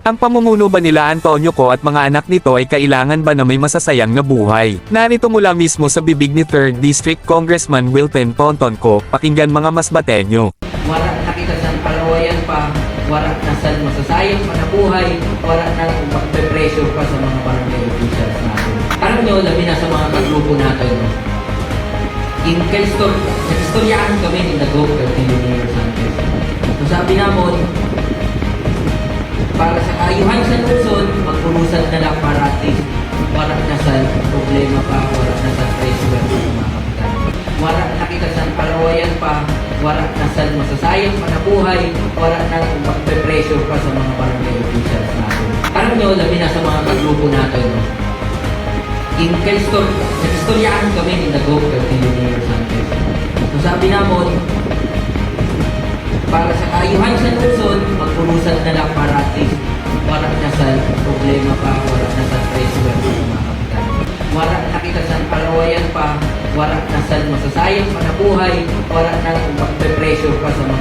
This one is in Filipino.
Ang pamumuno ba nila Antonio Co at mga anak nito ay kailangan ba na may masasayang na buhay? Narito mula mismo sa bibig ni 3rd District Congressman Wilton Ponton Co, pakinggan mga masbatenyo. wala na kita sa palawayan pa, wala na sa masasayang pa na buhay, wala na magpe-pressure pa sa mga barangay officials natin. Alam nyo, labi na sa mga kagrupo natin? In kay story, nag-istoryahan kami ni Nagok at ni Sanchez. So sabi namon, para sa kaayuhan sa Luzon, magpurusan na lang para at least wala na sa problema pa, wala na sa pressure pa sa mga kapitan. Wala na kita sa palawayan pa, wala na sa masasayang pa na buhay, wala na magpe-pressure pa sa mga barangay officials natin. Alam nyo, labi na sa mga kagrupo natin, no? In kay story, nag-istoryahan kami Nagok at ni Mayor Sanchez. So sabi namon, para sa kaayuhan sa Luzon, magpurusan na lang para at least wala na sa problema pa, wala na sa pressure pa sa mga kapitan. Wala na kita sa palawayan pa, wala na sa masasayang pa na buhay, wala na magpe-pressure pa sa mga